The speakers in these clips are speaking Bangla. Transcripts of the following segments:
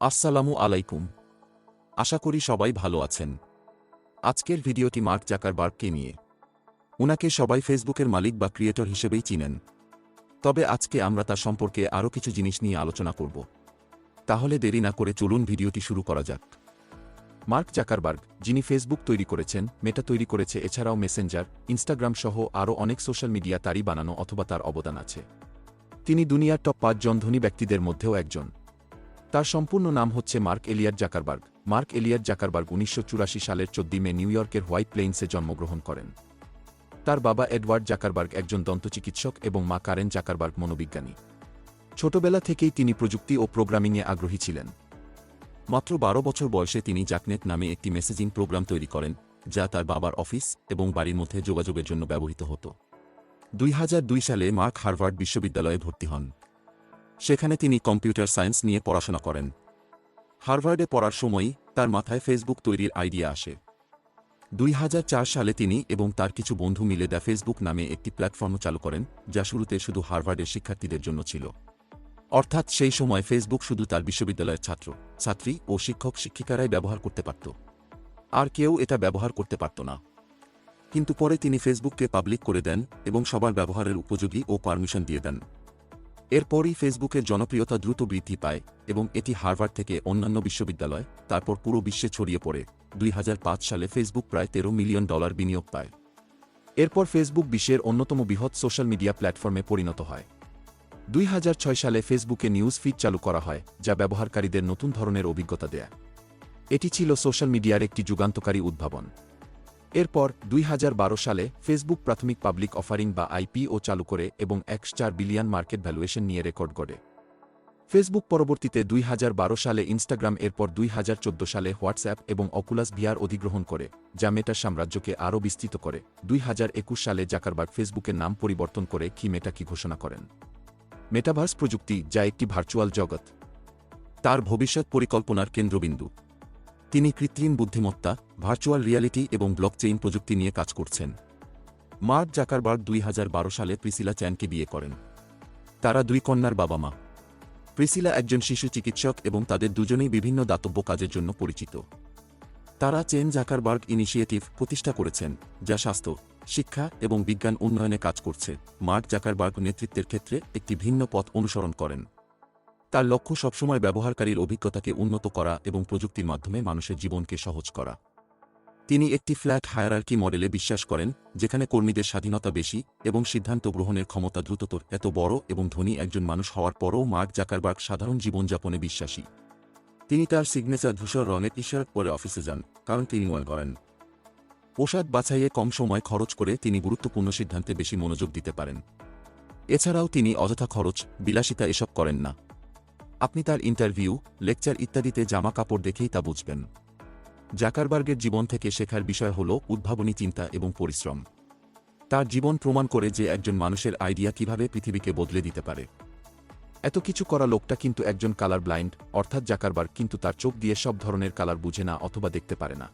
আসসালামু আলাইকুম। আশা করি সবাই ভালো আছেন। আজকের ভিডিওটি মার্ক জাকারবার্গকে নিয়ে। উনাকে সবাই ফেসবুকের মালিক বা ক্রিয়েটর হিসেবেই চিনেন। তবে আজকে আমরা তার সম্পর্কে আরও কিছু জিনিস নিয়ে আলোচনা করব। তাহলে দেরি না করে চলুন ভিডিওটি শুরু করা যাক। মার্ক জাকারবার্গ, যিনি ফেসবুক তৈরি করেছেন, মেটা তৈরি করেছে, এছাড়াও মেসেঞ্জার, ইনস্টাগ্রাম সহ আরও অনেক সোশ্যাল মিডিয়া তারই বানানো অথবা তার অবদান আছে। তিনি দুনিয়ার টপ পাঁচজন ধনী ব্যক্তিদের মধ্যেও একজন। তার সম্পূর্ণ নাম হচ্ছে Mark Elliot Zuckerberg. Mark Elliot Zuckerberg উনিশশো চুরাশি সালের চোদ্দি মে নিউ ইয়র্কের হোয়াইট প্লেইন্সে জন্মগ্রহণ করেন। তার বাবা এডওয়ার্ড জাকারবার্গ একজন দন্তচিকিৎসক এবং মা কারেন জাকারবার্গ মনোবিজ্ঞানী। ছোটবেলা থেকেই তিনি প্রযুক্তি ও প্রোগ্রামিংয়ে আগ্রহী ছিলেন। মাত্র বারো বছর বয়সে তিনি জাকনেট নামে একটি মেসেজিং প্রোগ্রাম তৈরি করেন, যা তার বাবার অফিস এবং বাড়ির মধ্যে যোগাযোগের জন্য ব্যবহৃত হতো। দুই হাজার দুই সালে মার্ক হার্ভার্ড বিশ্ববিদ্যালয়ে ভর্তি হন। সেখানে তিনি কম্পিউটার সায়েন্স নিয়ে পড়াশোনা করেন। হার্ভার্ডে পড়ার সময়ই তার মাথায় ফেসবুক তৈরির আইডিয়া আসে। দুই হাজার চার সালে তিনি এবং তার কিছু বন্ধু মিলে দ্য ফেসবুক নামে একটি প্ল্যাটফর্ম চালু করেন, যা শুরুতে শুধু হার্ভার্ডের শিক্ষার্থীদের জন্য ছিল। অর্থাৎ সেই সময় ফেসবুক শুধু তার বিশ্ববিদ্যালয়ের ছাত্র, ছাত্রী ও শিক্ষক শিক্ষিকারাই ব্যবহার করতে পারত। আর কেউ এটা ব্যবহার করতে পারত না। কিন্তু পরে তিনি ফেসবুককে পাবলিক করে দেন এবং সবার ব্যবহারের উপযোগী ও পারমিশন দিয়ে দেন। এরপরই ফেসবুকের জনপ্রিয়তা দ্রুত বৃদ্ধি পায় এবং এটি হার্ভার্ড থেকে অন্যান্য বিশ্ববিদ্যালয়, তারপর পুরো বিশ্বে ছড়িয়ে পড়ে। দুই হাজার পাঁচ সালে ফেসবুক প্রায় তেরো মিলিয়ন ডলার বিনিয়োগ পায়। এরপর ফেসবুক বিশ্বের অন্যতম বৃহৎ সোশ্যাল মিডিয়া প্ল্যাটফর্মে পরিণত হয়। দুই হাজার ছয় সালে ফেসবুকে নিউজ ফিড চালু করা হয়, যা ব্যবহারকারীদের নতুন ধরনের অভিজ্ঞতা দেয়। এটি ছিল সোশ্যাল মিডিয়ার একটি যুগান্তকারী উদ্ভাবন। এরপর দুই হাজার বারো সালে ফেসবুক প্রাথমিক পাবলিক অফারিং বা আইপিও চালু করে এবং এক চার বিলিয়ন মার্কেট ভ্যালুয়েশন নিয়ে রেকর্ড করে ফেসবুক পরবর্তীতে দুই হাজার বারো সালে ইনস্টাগ্রাম, এরপর দুই হাজার চোদ্দ সালে হোয়াটসঅ্যাপ এবং অকুলাস ভিআর অধিগ্রহণ করে, যা মেটার সাম্রাজ্যকে আরও বিস্তৃত করে। দুই হাজার একুশ সালে জাকারবার্গ ফেসবুকের নাম পরিবর্তন করে কি মেটা কি ঘোষণা করেন। মেটাভার্স প্রযুক্তি, যা একটি ভার্চুয়াল জগৎ। তার ভবিষ্যৎ পরিকল্পনার কেন্দ্রবিন্দু। তিনি কৃত্রিম বুদ্ধিমত্তা ভার্চুয়াল রিয়ালিটি এবং ব্লকচেইন প্রযুক্তি নিয়ে কাজ করছেন। মার্ক জাকারবার্গ দুই হাজার বারো সালে প্রিসিলা চ্যানকে বিয়ে করেন। তারা দুই কন্যার বাবা মা। প্রিসিলা একজন শিশু চিকিৎসক এবং তাদের দুজনেই বিভিন্ন দাতব্য কাজের জন্য পরিচিত। তারা চেন জাকারবার্গ ইনিশিয়েটিভ প্রতিষ্ঠা করেছেন, যা স্বাস্থ্য, শিক্ষা এবং বিজ্ঞান উন্নয়নে কাজ করছে। মার্ক জাকারবার্গ নেতৃত্বের ক্ষেত্রে একটি ভিন্ন পথ অনুসরণ করেন। তার লক্ষ্য সবসময় ব্যবহারকারীর অভিজ্ঞতাকে উন্নত করা এবং প্রযুক্তির মাধ্যমে মানুষের জীবনকে সহজ করা। তিনি একটি ফ্ল্যাট হায়ারার্কি মডেলে বিশ্বাস করেন, যেখানে কর্মীদের স্বাধীনতা বেশি এবং সিদ্ধান্ত গ্রহণের ক্ষমতা দ্রুততর, এত বড় এবং ধনী একজন মানুষ হওয়ার পরও মার্ক জাকারবার্গ সাধারণ জীবনযাপনে বিশ্বাসী। তিনি তার সিগনেচার ধূসর রঙের টি শার্ট পরে অফিসে যান, কারণ তিনি মনে করেন। পোশাক বাছাইয়ে কম সময় খরচ করে তিনি গুরুত্বপূর্ণ সিদ্ধান্তে বেশি মনোযোগ দিতে পারেন। এছাড়াও তিনি অযথা খরচ, বিলাসিতা এসব করেন না। আপনি তার ইন্টারভিউ, লেকচার ইত্যাদিতে জামা কাপড় দেখেই তা বুঝবেন। জাকারবার্গের জীবন থেকে শেখার বিষয় হল উদ্ভাবনী চিন্তা এবং পরিশ্রম। তার জীবন প্রমাণ করে যে একজন মানুষের আইডিয়া কীভাবে পৃথিবীকে বদলে দিতে পারে। এত কিছু করা লোকটা কিন্তু একজন কালার ব্লাইন্ড, অর্থাৎ জাকারবার্গ কিন্তু তার চোখ দিয়ে সব ধরনের কালার বুঝে না অথবা দেখতে পারে না।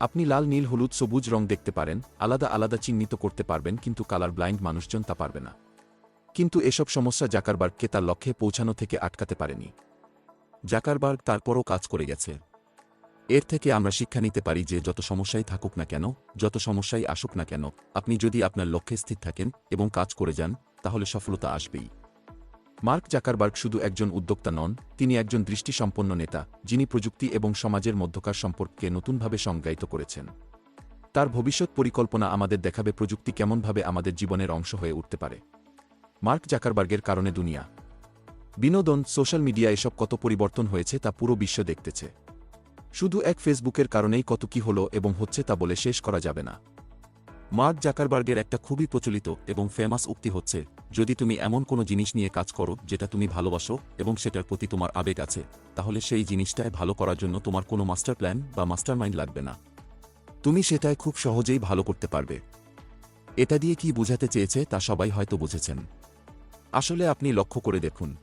আপনি লাল, নীল, হলুদ, সবুজ রং দেখতে পারেন, আলাদা আলাদা চিহ্নিত করতে পারবেন কিন্তু কালার ব্লাইন্ড মানুষজন তা পারবে না। কিন্তু এসব সমস্যা জাকারবার্গকে তার লক্ষ্যে পৌঁছানো থেকে আটকাতে পারেনি। জাকারবার্গ তারপরও কাজ করে গেছে। এর থেকে আমরা শিক্ষা নিতে পারি যে যত সমস্যাই থাকুক না কেন, যত সমস্যাই আসুক না কেন, আপনি যদি আপনার লক্ষ্যে স্থির থাকেন এবং কাজ করে যান, তাহলে সফলতা আসবেই। মার্ক জাকারবার্গ শুধু একজন উদ্যোক্তা নন, তিনি একজন দৃষ্টিসম্পন্ন নেতা, যিনি প্রযুক্তি এবং সমাজের মধ্যকার সম্পর্ককে নতুনভাবে সংজ্ঞায়িত করেছেন। তার ভবিষ্যৎ পরিকল্পনা আমাদের দেখাবে প্রযুক্তি কেমনভাবে আমাদের জীবনের অংশ হয়ে উঠতে পারে। মার্ক জাকারবার্গের কারণে দুনিয়া। বিনোদন, সোশ্যাল মিডিয়া এসব কত পরিবর্তন হয়েছে তা পুরো বিশ্ব দেখতেছে। শুধু এক ফেসবুকের কারণেই কত কি হলো এবং হচ্ছে তা বলে শেষ করা যাবে না। মার্ক জাকারবার্গের একটা খুবই প্রচলিত এবং ফেমাস উক্তি হচ্ছে, যদি তুমি এমন কোনো জিনিস নিয়ে কাজ করো যেটা তুমি ভালোবাসো এবং সেটার প্রতি তোমার আবেগ আছে, তাহলে সেই জিনিসটায় ভালো করার জন্য তোমার কোনো মাস্টার প্ল্যান বা মাস্টার মাইন্ড লাগবে না। তুমি সেটায় খুব সহজেই ভালো করতে পারবে। এটা দিয়ে কি বোঝাতে চেয়েছে তা সবাই হয়তো বুঝেছেন। আসলে আপনি লক্ষ্য করে দেখুন।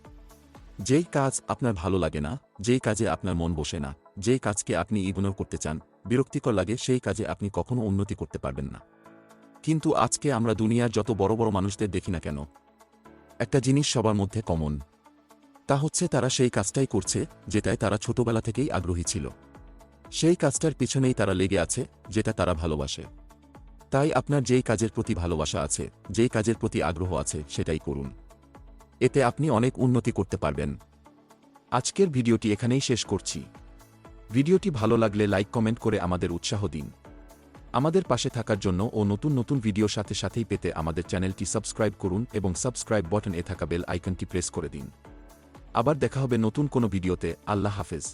যেই কাজ আপনার ভালো লাগে না, যেই কাজে আপনার মন বসে না, যেই কাজকে আপনি ইগনোর করতে চান, বিরক্তিকর লাগে সেই কাজে আপনি কখনো উন্নতি করতে পারবেন না। কিন্তু আজকে আমরা দুনিয়ার যত বড় বড় মানুষদের দেখি না কেন, একটা জিনিস সবার মধ্যে কমন। তা হচ্ছে তারা সেই কাজটাই করছে, যেটায় তারা ছোটবেলা থেকেই আগ্রহী ছিল। সেই কাজটার পিছনেই তারা লেগে আছে, যেটা তারা ভালোবাসে। তাই আপনার যেই কাজের প্রতি ভালোবাসা আছে, যেই কাজের প্রতি আগ্রহ আছে, সেটাই করুন। এতে আপনি অনেক উন্নতি করতে পারবেন। আজকের ভিডিওটি এখানেই শেষ করছি। ভিডিওটি ভালো লাগলে লাইক, কমেন্ট করে আমাদের উৎসাহ দিন। আমাদের পাশে থাকার জন্য ও নতুন নতুন ভিডিও সাথে সাথেই পেতে আমাদের চ্যানেলটি সাবস্ক্রাইব করুন এবং সাবস্ক্রাইব বটন এ থাকা বেল আইকনটি প্রেস করে দিন। আবার দেখা হবে নতুন কোনো ভিডিওতে। আল্লাহ হাফেজ।